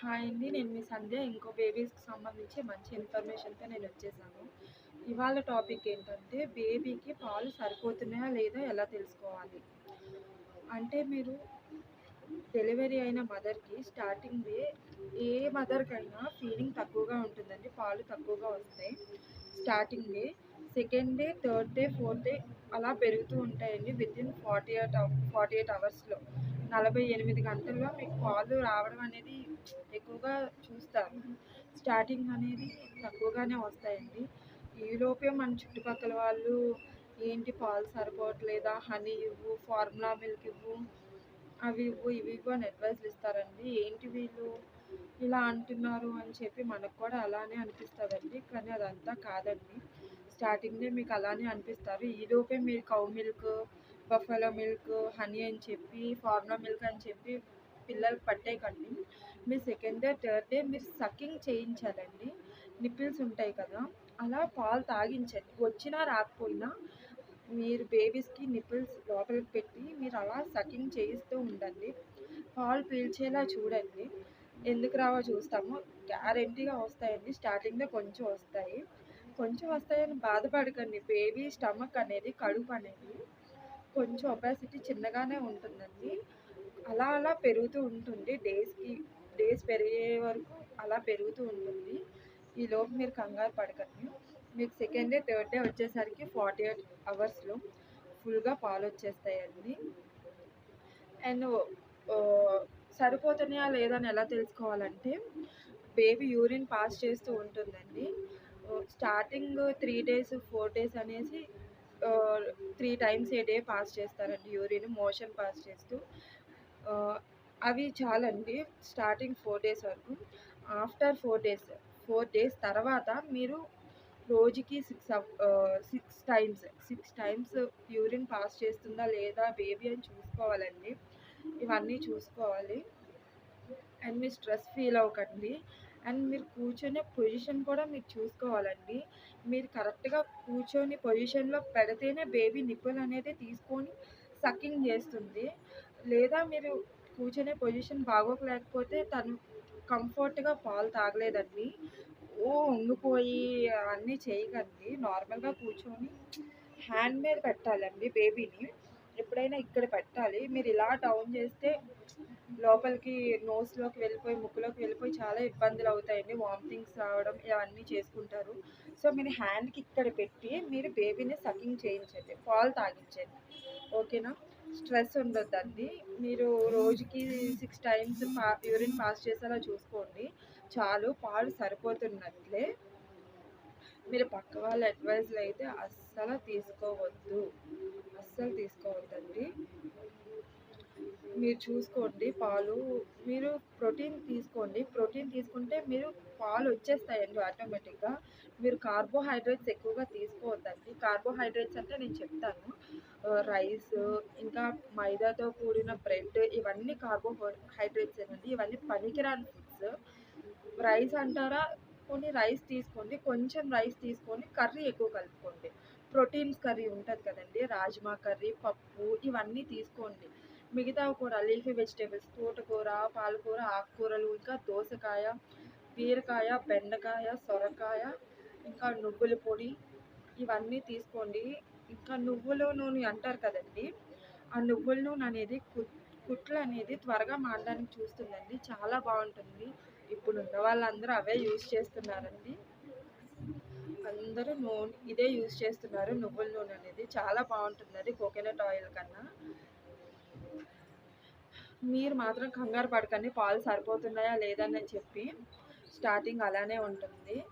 Hi అండి నేను మీ సంధ్య ఇంకో బేబీస్కి సంబంధించి మంచి ఇన్ఫర్మేషన్తో నేను వచ్చేసాను. ఇవాళ టాపిక్ ఏంటంటే బేబీకి పాలు సరిపోతున్నాయా లేదా ఎలా తెలుసుకోవాలి? అంటే మీరు డెలివరీ అయిన మదర్కి స్టార్టింగ్ డే ఏ మదర్కైనా ఫీడింగ్ తక్కువగా ఉంటుందండి. పాలు తక్కువగా వస్తాయి. Starting day second day third day fourth day అలా పెరుగుతూ ఉంటాయండి. Within forty eight forty eight అవర్స్లో నలభై ఎనిమిది గంటల్లో మీకు పాలు రావడం అనేది ఎక్కువగా చూస్తారు. స్టార్టింగ్ అనేది తక్కువగానే వస్తాయండి. ఈలోపే మన చుట్టుపక్కల వాళ్ళు ఏంటి పాలు సరిపోవట్లేదా? హనీ ఇవ్వు ఫార్ములా మిల్క్ ఇవ్వు అవి ఇవ్వు ఇవి ఇవ్వు అని అడ్వైస్లు ఇస్తారండి. ఏంటి వీళ్ళు ఇలా అంటున్నారు అని చెప్పి మనకు కూడా అలానే అనిపిస్తుందండి. కానీ అదంతా కాదండి. స్టార్టింగ్లో మీకు అలానే అనిపిస్తారు ఈలోపే మీరు cow milk buffalo milk honey అని చెప్పి ఫార్ములా మిల్క్ అని చెప్పి పిల్లలకు పట్టేయకండి. మీరు సెకండ్ డే థర్డ్ డే మీరు సకింగ్ చేయించాలండి. నిపిల్స్ ఉంటాయి కదా అలా పాలు తాగించండి. వచ్చినా రాకపోయినా మీరు బేబీస్కి నిపిల్స్ లోపలికి పెట్టి మీరు అలా సకింగ్ చేయిస్తూ ఉండండి. పాలు పీల్చేలా చూడండి. ఎందుకు రావో చూస్తాము. గ్యారెంటీగా వస్తాయండి. స్టార్టింగ్లో కొంచెం వస్తాయి. కొంచెం వస్తాయని బాధపడకండి. బేబీ స్టమక్ అనేది కడుపు అనేది కొంచెం ఒపాసిటీ చిన్నగానే ఉంటుందండి. అలా అలా పెరుగుతూ ఉంటుంది. డేస్కి డేస్ పెరిగే వరకు అలా పెరుగుతూ ఉంటుంది. ఈలోపు మీరు కంగారు పడకండి. మీకు సెకండ్ డే థర్డ్ డే వచ్చేసరికి ఫార్టీ ఎయిట్ అవర్స్లో ఫుల్గా పాలు వచ్చేస్తాయండి. అండ్ సరిపోతున్నాయా లేదని ఎలా తెలుసుకోవాలంటే బేబీ యూరిన్ పాస్ చేస్తూ ఉంటుందండి. Starting three days four days అనేసి three times a day pass చేస్తారండి యూరిన్ మోషన్ పాస్ చేస్తూ. అవి చాలండి స్టార్టింగ్ ఫోర్ డేస్ వరకు. After four days four days తర్వాత మీరు రోజుకి six six times six times urine pass చేస్తుందా లేదా బేబీ అని చూసుకోవాలండి. ఇవన్నీ చూసుకోవాలి. అండ్ మీరు స్ట్రెస్ ఫీల్ అవ్వకండి. అండ్ మీరు కూర్చొనే పొజిషన్ కూడా మీరు చూసుకోవాలండి. మీరు కరెక్ట్గా కూర్చొని పొజిషన్లో పెడితేనే బేబీ నిప్పులు అనేది తీసుకొని సకింగ్ చేస్తుంది. లేదా మీరు కూర్చొనే పొజిషన్ బాగోకలేకపోతే తను కంఫర్ట్గా పాలు తాగలేదండి. ఓ ఉంగిపోయి అన్నీ చేయకండి. నార్మల్గా కూర్చొని హ్యాండ్ మీద పెట్టాలండి బేబీని. ఎప్పుడైనా ఇక్కడ పెట్టాలి. మీరు ఇలా డౌన్ చేస్తే లోపలికి నోస్లోకి వెళ్ళిపోయి ముక్కులోకి వెళ్ళిపోయి చాలా ఇబ్బందులు అవుతాయండి. వామిటింగ్స్ రావడం ఇవన్నీ చేసుకుంటారు. సో మీరు హ్యాండ్కి ఇక్కడ పెట్టి మీరు బేబీని సకింగ్ చేయించండి. పాలు తాగించండి. ఓకేనా స్ట్రెస్ ఉండొద్దండి. మీరు రోజుకి సిక్స్ టైమ్స్ పా యూరిన్ పాస్ చేసేలా చూసుకోండి. చాలు పాలు సరిపోతున్నట్లే. మీరు పక్క వాళ్ళ అడ్వైజ్లు అయితే అస్సలు తీసుకోవద్దు అస్సలు తీసుకోవద్దండి మీరు చూసుకోండి పాలు. మీరు ప్రోటీన్ తీసుకోండి. ప్రోటీన్ తీసుకుంటే మీరు పాలు వచ్చేస్తాయండి ఆటోమేటిక్గా. మీరు కార్బోహైడ్రేట్స్ ఎక్కువగా తీసుకోవద్దండి. కార్బోహైడ్రేట్స్ అంటే నేను చెప్తాను. రైస్ ఇంకా మైదాతో కూడిన బ్రెడ్ ఇవన్నీ కార్బోహైడ్రేట్స్ అండి. ఇవన్నీ పనికిరాని ఫుడ్స్. రైస్ అంటారా? కొన్ని రైస్ తీసుకోండి. కొంచెం రైస్ తీసుకొని కర్రీ ఎక్కువ కలుపుకోండి. ప్రోటీన్స్ కర్రీ ఉంటుంది కదండి. రాజ్మా కర్రీ పప్పు ఇవన్నీ తీసుకోండి. మిగతా కూడా లీఫీ వెజిటేబుల్స్ తోటకూర పాలకూర ఆకుకూరలు ఇంకా దోసకాయ బీరకాయ బెండకాయ సొరకాయ ఇంకా నువ్వుల పొడి ఇవన్నీ తీసుకోండి. ఇంకా నువ్వుల నూనె అంటారు కదండి ఆ నువ్వుల నూనె అనేది కుట్లు అనేది త్వరగా మారడానికి చూస్తుందండి. చాలా బాగుంటుంది. ఇప్పుడు ఉన్న వాళ్ళందరూ అవే యూజ్ చేస్తున్నారండి. అందరూ నూనె ఇదే యూజ్ చేస్తున్నారు నువ్వుల నూనె అనేది. చాలా బాగుంటుంది కోకోనట్ ఆయిల్ కన్నా. మీరు మాత్రం కంగారు పడకండి. పాలు సరిపోతున్నాయా లేదని చెప్పి స్టార్టింగ్ అలానే ఉంటుంది.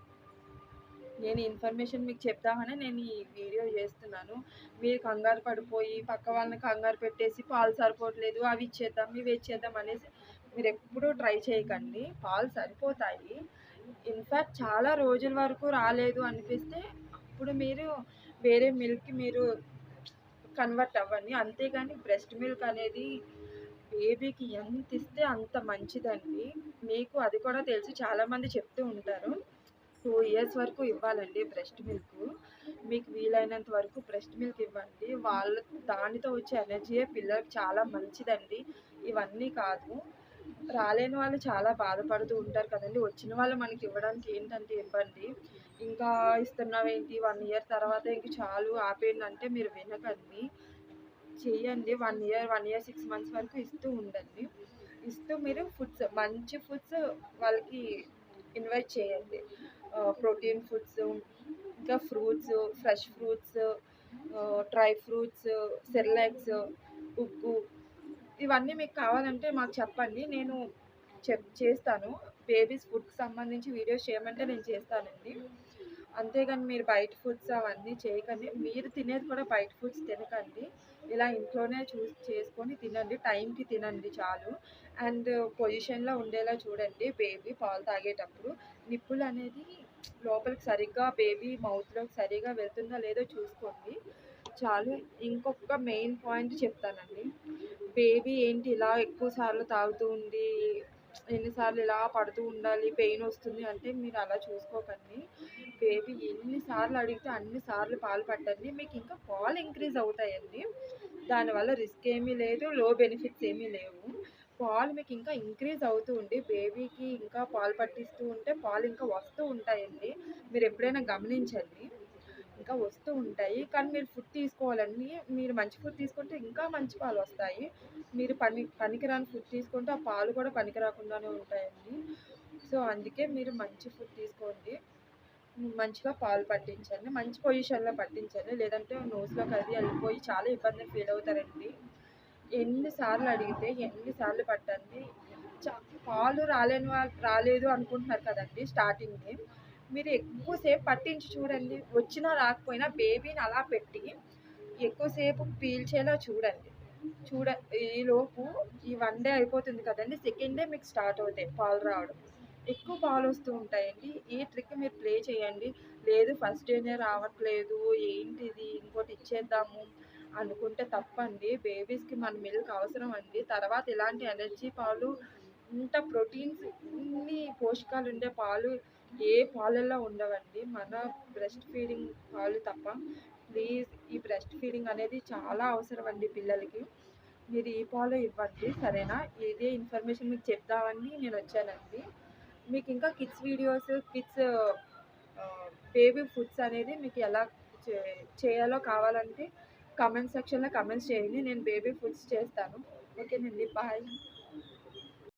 నేను ఇన్ఫర్మేషన్ మీకు చెప్తామనే నేను ఈ వీడియో చేస్తున్నాను. మీరు కంగారు పడిపోయి పక్క వాళ్ళని కంగారు పెట్టేసి పాలు సరిపోవట్లేదు అవి ఇచ్చేద్దాం ఇవి ఇచ్చేద్దాం అనేసి మీరు ఎప్పుడూ ట్రై చేయకండి. పాలు సరిపోతాయి. ఇన్ఫ్యాక్ట్ చాలా రోజుల వరకు రాలేదు అనిపిస్తే అప్పుడు మీరు వేరే మిల్క్ మీరు కన్వర్ట్ అవ్వండి. అంతేగాని బ్రెస్ట్ మిల్క్ అనేది బేబీకి ఎంత ఇస్తే అంత మంచిదండి. మీకు అది కూడా తెలిసి చాలామంది చెప్తూ ఉంటారు. టూ ఇయర్స్ వరకు ఇవ్వాలండి బ్రెస్ట్ మిల్క్. మీకు వీలైనంత వరకు బ్రెస్ట్ మిల్క్ ఇవ్వండి. వాళ్ళ దానితో వచ్చే ఎనర్జీయే పిల్లలకు చాలా మంచిదండి. ఇవన్నీ కాదు. రాలేని వాళ్ళు చాలా బాధపడుతూ ఉంటారు కదండి. వచ్చిన వాళ్ళు మనకి ఇవ్వడానికి ఏంటంటే ఇవ్వండి. ఇంకా ఇస్తున్నావేంటి? వన్ ఇయర్ తర్వాత ఇంక చాలు ఆపేయండి అంటే మీరు వినకండి. చేయండి one year, one year six months వరకు ఇస్తూ ఉండండి. ఇస్తూ మీరు ఫుడ్స్ మంచి ఫుడ్స్ వాళ్ళకి ఇన్వైట్ చేయండి. ప్రోటీన్ ఫుడ్స్, ఇంకా fruits, fresh fruits, dry fruits, Cerelacs, ఉప్పు ఇవన్నీ మీకు కావాలంటే మాకు చెప్పండి. నేను చెప్ చేస్తాను. బేబీస్ ఫుడ్‌కి సంబంధించి వీడియోస్ చేయమంటే నేను చేస్తానండి. అంతేగాని మీరు బయట ఫుడ్స్ అవన్నీ చేయకండి. మీరు తినేది కూడా బయట ఫుడ్స్ తినకండి. ఇలా ఇంట్లోనే చూ చేసుకొని తినండి. టైంకి తినండి చాలు. అండ్ పొజిషన్‌లో ఉండేలా చూడండి బేబీ పాలు తాగేటప్పుడు. నిప్పులు అనేది లోపలికి సరిగ్గా బేబీ మౌత్‌లోకి సరిగ్గా వెళ్తుందో లేదో చూసుకోండి. చాలు. ఇంకొక మెయిన్ పాయింట్ చెప్తానండి. బేబీ ఏంటి ఇలా ఎక్కువ సార్లు తాగుతూ ఉండి, ఎన్నిసార్లు ఇలా పడుతూ ఉండాలి, పెయిన్ వస్తుంది అంటే మీరు అలా చూసుకోకండి. బేబీ ఎన్నిసార్లు అడిగితే అన్ని సార్లు పాలు పట్టండి. మీకు ఇంకా పాలు ఇంక్రీజ్ అవుతాయండి. దానివల్ల రిస్క్ ఏమీ లేదు. లో బెనిఫిట్స్ ఏమీ లేవు. పాలు మీకు ఇంకా ఇంక్రీజ్ అవుతూ ఉండి బేబీకి ఇంకా పాలు పట్టిస్తూ ఉంటే పాలు ఇంకా వస్తూ ఉంటాయండి. మీరు ఎప్పుడైనా గమనించండి. ఇంకా వస్తూ ఉంటాయి. కానీ మీరు ఫుడ్ తీసుకోవాలండి. మీరు మంచి ఫుడ్ తీసుకుంటే ఇంకా మంచి పాలు వస్తాయి. మీరు పని పనికిరాని ఫుడ్ తీసుకుంటే ఆ పాలు కూడా పనికిరాకుండానే ఉంటాయండి. సో, అందుకే మీరు మంచి ఫుడ్ తీసుకోండి. మంచిగా పాలు పట్టించండి. మంచి పొజిషన్‌లో పట్టించండి. లేదంటే నోస్‌లోకి అది వెళ్ళిపోయి చాలా ఇబ్బంది ఫీల్ అవుతారండి. ఎన్నిసార్లు అడిగితే ఎన్నిసార్లు పట్టండి. పాలు రాలేని వాళ్ళు రాలేదు అనుకుంటున్నారు కదండి స్టార్టింగే. మీరు ఎక్కువసేపు పట్టించి చూడండి. వచ్చినా రాకపోయినా బేబీని అలా పెట్టి ఎక్కువసేపు పీల్చేలా చూడండి. చూడ ఈలోపు ఈ వన్ డే అయిపోతుంది కదండి సెకండ్ డే మీకు స్టార్ట్ అవుతాయి పాలు రావడం. ఎక్కువ పాలొస్తూ ఉంటాయండి. ఈ ట్రిక్ మీరు ప్లే చేయండి. లేదు ఫస్ట్ డేనే రావట్లేదు ఏంటిది ఇంకోటి ఇచ్చేద్దాము అనుకుంటే తప్పండి. బేబీస్‌కి మన మిల్క్ అవసరం అండి. తర్వాత ఇలాంటి ఎనర్జీ పాలు, ఇంత ప్రోటీన్స్, ఇన్ని పోషకాలు ఉండే పాలు ఏ పాలల్లో ఉండవండి. మన బ్రెస్ట్ ఫీడింగ్ పాలు తప్ప. ప్లీజ్ ఈ బ్రెస్ట్ ఫీడింగ్ అనేది చాలా అవసరం అండి పిల్లలకి. మీరు ఈ పాలు ఇవ్వండి. సరేనా? ఇదే ఇన్ఫర్మేషన్ మీకు చెప్దామని నేనొచ్చానండి. మీకు ఇంకా kids videos, kids baby foods అనేది మీకు ఎలా చే చేయాలో కావాలంటే కమెంట్ సెక్షన్‌లో కమెంట్స్ చేయండి. నేను బేబీ ఫుడ్స్ చేస్తాను. ఓకేనండి. బాయ్.